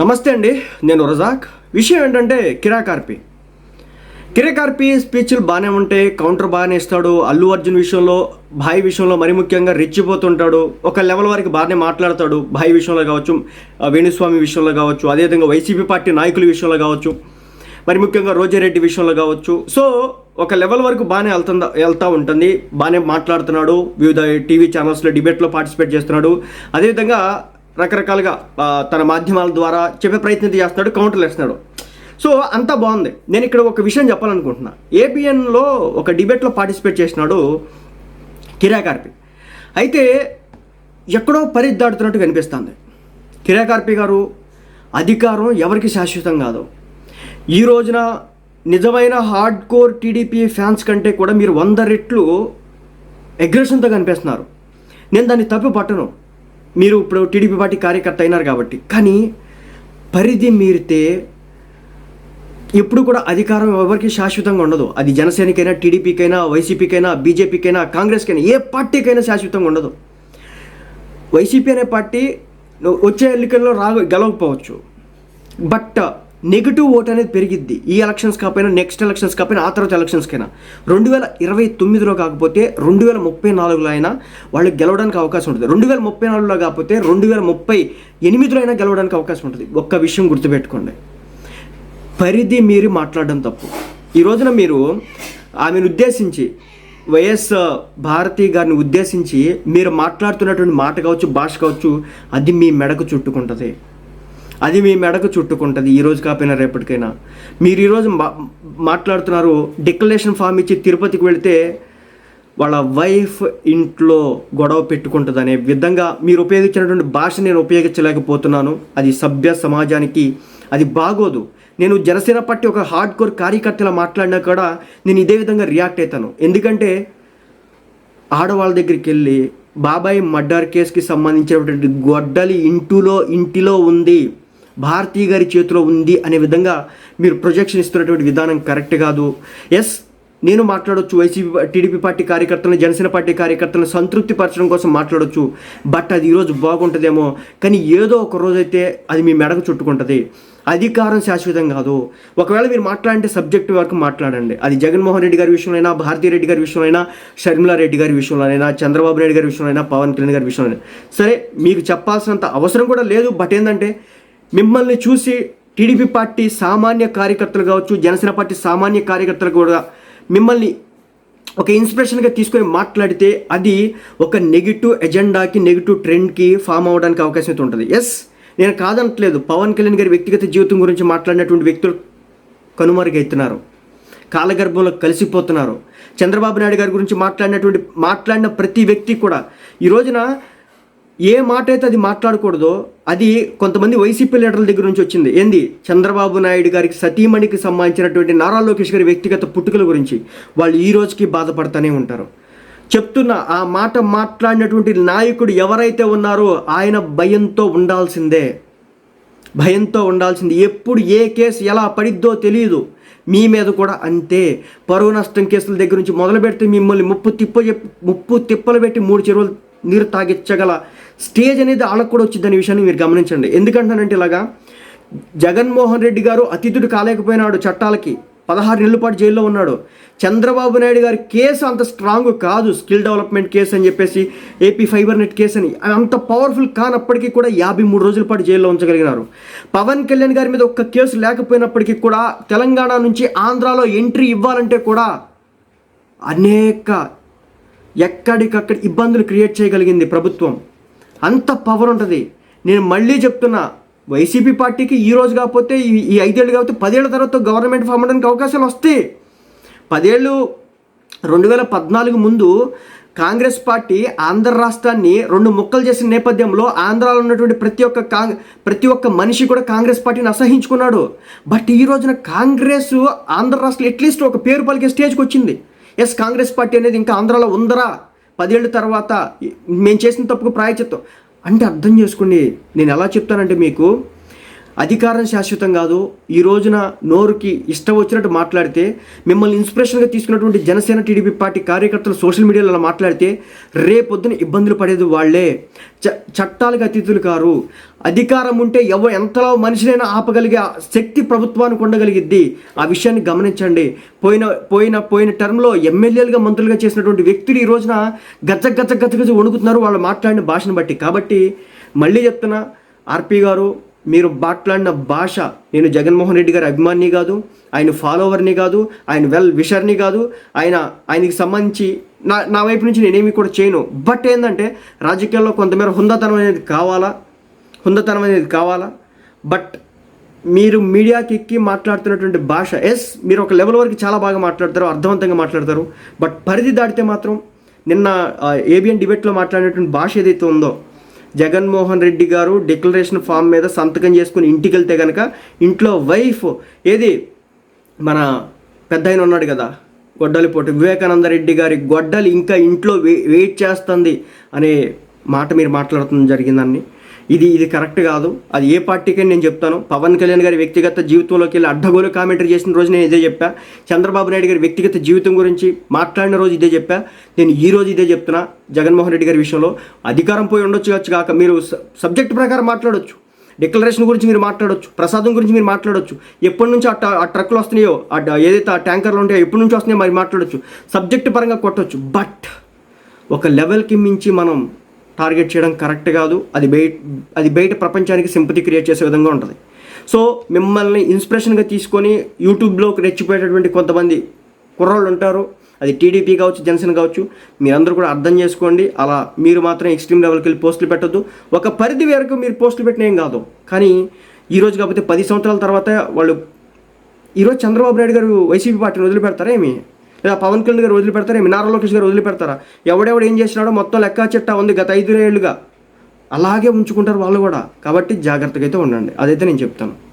నమస్తే అండి నేను రజాక్. విషయం ఏంటంటే కిరాకార్పి. కిరాకార్పి స్పీచ్లు బాగానే ఉంటాయి కౌంటర్ బాగానే ఇస్తాడు. అల్లు అర్జున్ విషయంలో భాయ్ విషయంలో మరి ముఖ్యంగా రెచ్చిపోతుంటాడు. ఒక లెవెల్ వరకు బాగానే మాట్లాడతాడు. భాయ్ విషయంలో కావచ్చు ఆ వేణుస్వామి విషయంలో కావచ్చు అదేవిధంగా వైసీపీ పార్టీ నాయకుల విషయంలో కావచ్చు మరి ముఖ్యంగా రోజారెడ్డి విషయంలో కావచ్చు. సో ఒక లెవెల్ వరకు బాగానే వెళ్తుందా వెళ్తూ ఉంటుంది. బాగానే మాట్లాడుతున్నాడు. వివిధ టీవీ ఛానల్స్లో డిబేట్లో పార్టిసిపేట్ చేస్తున్నాడు. అదేవిధంగా రకరకాలుగా తన మాధ్యమాల ద్వారా చెప్పే ప్రయత్నం చేస్తున్నాడు కౌంటర్లు వేస్తున్నాడు సో అంతా బాగుంది. నేను ఇక్కడ ఒక విషయం చెప్పాలనుకుంటున్నా. ఏబిఎన్లో ఒక డిబేట్లో పార్టిసిపేట్ చేసినాడు కిరాకార్పి అయితే ఎక్కడో పరిధి దాటుతున్నట్టు కనిపిస్తుంది కిరాకార్పి గారు అధికారం ఎవరికి శాశ్వతం కాదు. ఈ రోజున నిజమైన హార్డ్ కోర్ టీడీపీ ఫ్యాన్స్ కంటే కూడా మీరు వంద రెట్లు అగ్రెషన్తో కనిపిస్తున్నారు. నేను దాన్ని తప్పు పట్టను మీరు ఇప్పుడు టీడీపీ పార్టీ కార్యకర్త అయినారు కాబట్టి. కానీ పరిధి మీరితే ఎప్పుడు కూడా అధికారం ఎవరికి శాశ్వతంగా ఉండదు. అది జనసేనకైనా టీడీపీకైనా వైసీపీకైనా బీజేపీకైనా కాంగ్రెస్కైనా ఏ పార్టీకైనా శాశ్వతంగా ఉండదు. వైసీపీ అనే పార్టీ వచ్చే ఎన్నికల్లో రా గెలవకపోవచ్చు. బట్ నెగిటివ్ ఓట్ అనేది పెరిగిద్ది. ఈ ఎలక్షన్స్ కాకపోయినా నెక్స్ట్ ఎలక్షన్స్ కాకపోయినా ఆ తర్వాత ఎలక్షన్స్కైనా రెండు వేల ఇరవై తొమ్మిదిలో కాకపోతే రెండు వేల ముప్పై నాలుగులో అయినా వాళ్ళు గెలవడానికి అవకాశం ఉంటుంది. రెండు వేల ముప్పై నాలుగులో కాకపోతే రెండు వేల ముప్పై ఎనిమిదిలో అయినా గెలవడానికి అవకాశం ఉంటుంది. ఒక్క విషయం గుర్తుపెట్టుకోండి. పరిధి మీరు మాట్లాడడం తప్పు. ఈ రోజున మీరు ఆమెను ఉద్దేశించి వైఎస్ భారతి గారిని ఉద్దేశించి మీరు మాట్లాడుతున్నటువంటి మాట కావచ్చు భాష కావచ్చు అది మీ మెడకు చుట్టుకుంటుంది. అది మీ మెడకు చుట్టుకుంటుంది ఈ రోజు రేపటికైనా. మీరు ఈరోజు మా మాట్లాడుతున్నారు డిక్లరేషన్ ఫామ్ ఇచ్చి తిరుపతికి వెళితే వాళ్ళ వైఫ్ ఇంట్లో గొడవ పెట్టుకుంటుంది అనే విధంగా మీరు ఉపయోగించినటువంటి భాష నేను ఉపయోగించలేకపోతున్నాను. అది సభ్య సమాజానికి అది బాగోదు. నేను జనసేన పార్టీ ఒక హార్డ్ కోర్ కార్యకర్తలా మాట్లాడినా కూడా నేను ఇదే విధంగా రియాక్ట్ అవుతాను ఎందుకంటే ఆడవాళ్ళ దగ్గరికి వెళ్ళి బాబాయ్ మర్డర్ కేసుకి సంబంధించినటువంటి గొడ్డలి ఇంటిలో ఇంటిలో ఉంది. భారతీ గారి చేతిలో ఉంది అనే విధంగా మీరు ప్రొజెక్షన్ ఇస్తున్నటువంటి విధానం కరెక్ట్ కాదు. ఎస్ నేను మాట్లాడొచ్చు వైసీపీ టీడీపీ పార్టీ కార్యకర్తలను జనసేన పార్టీ కార్యకర్తలను సంతృప్తి పరచడం కోసం మాట్లాడొచ్చు. బట్ అది ఈరోజు బాగుంటుందేమో. కానీ ఏదో ఒక రోజైతే అది మీ మెడకు చుట్టుకుంటుంది. అధికారం శాశ్వతం కాదు. ఒకవేళ మీరు మాట్లాడంటే సబ్జెక్ట్ వరకు మాట్లాడండి. అది జగన్మోహన్ రెడ్డి గారి విషయంలో భారతీ రెడ్డి గారి విషయంలో షర్మిలా రెడ్డి గారి విషయంలోనైనా చంద్రబాబు నాయుడు గారి విషయంలో పవన్ కళ్యాణ్ గారి విషయంలో సరే మీకు చెప్పాల్సినంత అవసరం కూడా లేదు. బట్ ఏంటంటే మిమ్మల్ని చూసి టీడీపీ పార్టీ సామాన్య కార్యకర్తలు కావచ్చు జనసేన పార్టీ సామాన్య కార్యకర్తలు కూడా మిమ్మల్ని ఒక ఇన్స్పిరేషన్గా తీసుకొని మాట్లాడితే అది ఒక నెగిటివ్ ఎజెండాకి నెగిటివ్ ట్రెండ్కి ఫామ్ అవ్వడానికి అవకాశం అయితే ఉంటుంది. ఎస్ నేను కాదనట్లేదు. పవన్ కళ్యాణ్ గారి వ్యక్తిగత జీవితం గురించి మాట్లాడినటువంటి వ్యక్తులు కనుమరుగైతున్నారు. కాలగర్భంలో కలిసిపోతున్నారు. చంద్రబాబు నాయుడు గారి గురించి మాట్లాడినటువంటి మాట్లాడిన ప్రతి వ్యక్తి కూడా ఈ రోజున ఏ మాట అయితే అది మాట్లాడకూడదో అది కొంతమంది వైసీపీ లీడర్ల దగ్గర నుంచి వచ్చింది. ఏంది? చంద్రబాబు నాయుడు గారికి సతీమణికి సంబంధించినటువంటి నారా లోకేష్ గారి వ్యక్తిగత పుట్టుకల గురించి వాళ్ళు ఈ రోజుకి బాధపడుతూనే ఉంటారు. చెప్తున్న ఆ మాట మాట్లాడినటువంటి నాయకుడు ఎవరైతే ఉన్నారో ఆయన భయంతో ఉండాల్సిందే. భయంతో ఉండాల్సింది. ఎప్పుడు ఏ కేసు ఎలా పడిద్దో తెలియదు మీ మీద కూడా అంతే. పరువు నష్టం కేసుల దగ్గర నుంచి మొదలు పెడితే మిమ్మల్ని ముప్పు తిప్ప చెప్పి ముప్పు తిప్పలు పెట్టి మూడు చెరువులు నీరు తాగించగల స్టేజ్ అనేది వాళ్ళకు కూడా వచ్చిందనే విషయాన్ని మీరు గమనించండి. ఎందుకంటానంటే ఇలాగా జగన్మోహన్ రెడ్డి గారు అతిథుడు కాలేకపోయినాడు చట్టాలకి పదహారు నెలల పాటు జైల్లో ఉన్నాడు. చంద్రబాబు నాయుడు గారి కేసు అంత స్ట్రాంగ్ కాదు స్కిల్ డెవలప్మెంట్ కేసు అని చెప్పేసి ఏపీ ఫైబర్ నెట్ కేసు అని. అంత పవర్ఫుల్ కానప్పటికీ కూడా యాభై మూడు రోజుల పాటు జైల్లో ఉంచగలిగినారు. పవన్ కళ్యాణ్ గారి మీద ఒక్క కేసు లేకపోయినప్పటికీ కూడా తెలంగాణ నుంచి ఆంధ్రాలో ఎంట్రీ ఇవ్వాలంటే కూడా అనేక ఎక్కడికక్కడ ఇబ్బందులు క్రియేట్ చేయగలిగింది ప్రభుత్వం. అంత పవర్ ఉంటుంది. నేను మళ్ళీ చెప్తున్నా వైసీపీ పార్టీకి ఈ రోజు కాకపోతే ఈ- ఐదేళ్ళు కాకపోతే పదేళ్ళ తర్వాత గవర్నమెంట్ ఫామ్ అవడానికి అవకాశాలు వస్తాయి. పదేళ్ళు రెండు వేల పద్నాలుగు ముందు కాంగ్రెస్ పార్టీ ఆంధ్ర రాష్ట్రాన్ని రెండు ముక్కలు చేసిన నేపథ్యంలో ఆంధ్రాలో ఉన్నటువంటి ప్రతి ఒక్క కాంగ్ ప్రతి ఒక్క మనిషి కూడా కాంగ్రెస్ పార్టీని అసహించుకున్నాడు. బట్ ఈ రోజున కాంగ్రెస్ ఆంధ్ర రాష్ట్రంలో అట్లీస్ట్ ఒక పేరు పలికే స్టేజ్కి వచ్చింది. ఎస్ కాంగ్రెస్ పార్టీ అనేది ఇంకా ఆంధ్రాలో ఉందరా? పదేళ్ళ తర్వాత మేము చేసిన తప్పుకు ప్రాయచిత్తం. అంటే అర్థం చేసుకోండి నేను ఎలా చెప్తానంటే మీకు అధికారం శాశ్వతం కాదు. ఈ రోజున నోరుకి ఇష్టం వచ్చినట్టు మాట్లాడితే మిమ్మల్ని ఇన్స్పిరేషన్గా తీసుకున్నటువంటి జనసేన టీడీపీ పార్టీ కార్యకర్తలు సోషల్ మీడియాలో అలా మాట్లాడితే రేపొద్దున ఇబ్బందులు పడేది వాళ్ళే. చ చట్టాలకు అతిథులు కారు. అధికారం ఉంటే ఎవ ఎంతలో మనిషినైనా ఆపగలిగే శక్తి ప్రభుత్వానికి ఉండగలిగిద్ది. ఆ విషయాన్ని గమనించండి. పోయిన పోయిన పోయిన టర్మ్లో ఎమ్మెల్యేలుగా మంత్రులుగా చేసినటువంటి వ్యక్తులు ఈ రోజున గజ్జ గజ్జ గజ్జ గజ్జ వణుకుతున్నారు వాళ్ళు మాట్లాడిన భాషను బట్టి. కాబట్టి మళ్ళీ చెప్తున్నా ఆర్పి గారు మీరు మాట్లాడిన భాష నేను జగన్మోహన్ రెడ్డి గారి అభిమాని కాదు ఆయన ఫాలోవర్ని కాదు ఆయన వెల్ విషర్ని కాదు ఆయన ఆయనకి సంబంధించి నా నా వైపు నుంచి నేనేమి కూడా చేయను. బట్ ఏంటంటే రాజకీయాల్లో కొంతమేర హుందాతనం అనేది కావాలా? హుందతనం అనేది కావాలా? బట్ మీరు మీడియాకి ఎక్కి మాట్లాడుతున్నటువంటి భాష ఎస్ మీరు ఒక లెవెల్ వరకు చాలా బాగా మాట్లాడతారు అర్థవంతంగా మాట్లాడతారు. బట్ పరిధి దాటితే మాత్రం నిన్న ఏబిఎన్ డిబేట్లో మాట్లాడినటువంటి భాష ఏదైతే ఉందో జగన్మోహన్ రెడ్డి గారు డిక్లరేషన్ ఫామ్ మీద సంతకం చేసుకుని ఇంటికి వెళ్తే కనుక ఇంట్లో వైఫ్ ఏది? మన పెద్ద ఆయన ఉన్నాడు కదా గొడ్డలిపోటు వివేకానంద రెడ్డి గారి గొడ్డలి ఇంకా ఇంట్లో వే వెయిట్ చేస్తుంది అనే మాట మీరు మాట్లాడుతుంది జరిగిందని ఇది ఇది కరెక్ట్ కాదు. అది ఏ పార్టీకి నేను చెప్తాను. పవన్ కళ్యాణ్ గారి వ్యక్తిగత జీవితంలోకి వెళ్ళి అడ్డగోలు కామెంటరీ చేసిన రోజు నేను ఇదే చెప్పా. చంద్రబాబు నాయుడు గారి వ్యక్తిగత జీవితం గురించి మాట్లాడిన రోజు ఇదే చెప్పా. నేను ఈ రోజు ఇదే చెప్తున్నా జగన్మోహన్ రెడ్డి గారి విషయంలో. అధికారం పోయి ఉండొచ్చు కావచ్చు కాక మీరు సబ్జెక్ట్ ప్రకారం మాట్లాడొచ్చు. డిక్లరేషన్ గురించి మీరు మాట్లాడొచ్చు. ప్రసాదం గురించి మీరు మాట్లాడొచ్చు. ఎప్పటి నుంచి ఆ ట్రక్లు వస్తున్నాయో ఆ ఏదైతే ఆ ట్యాంకర్లు ఉంటాయో ఎప్పటి నుంచి వస్తున్నాయో మరి మాట్లాడొచ్చు. సబ్జెక్ట్ పరంగా కొట్టొచ్చు. బట్ ఒక లెవెల్కి మించి మనం టార్గెట్ చేయడం కరెక్ట్ కాదు. అది బయట అది బయట ప్రపంచానికి సింపతి క్రియేట్ చేసే విధంగా ఉంటుంది. సో మిమ్మల్ని ఇన్స్పిరేషన్గా తీసుకొని యూట్యూబ్లోకి రెచ్చిపోయేటటువంటి కొంతమంది కుర్రోళ్ళు ఉంటారు. అది టీడీపీ కావచ్చు జనసేన కావచ్చు. మీరందరూ కూడా అర్థం చేసుకోండి. అలా మీరు మాత్రం ఎక్స్ట్రీమ్ లెవెల్కి వెళ్ళి పోస్టులు పెట్టద్దు. ఒక పరిధి వరకు మీరు పోస్టులు పెట్టిన ఏం కాదు. కానీ ఈరోజు కాకపోతే పది సంవత్సరాల తర్వాత వాళ్ళు ఈరోజు చంద్రబాబు నాయుడు గారు వైసీపీ పార్టీని వదిలిపెడతారా ఏమి? లేదా పవన్ కళ్యాణ్ గారు వదిలిపెడతారా? మినారా లోకేష్ గారు వదిలిపెడతారా? ఎవడెవడు ఏం చేసినాడో మొత్తం లెక్క చిట్టా ఉంది గత ఐదు ఏళ్ళుగా అలాగే ఉంచుకుంటారు వాళ్ళు కూడా. కాబట్టి జాగ్రత్తగా అయితే ఉండండి. అదైతే నేను చెప్తాను.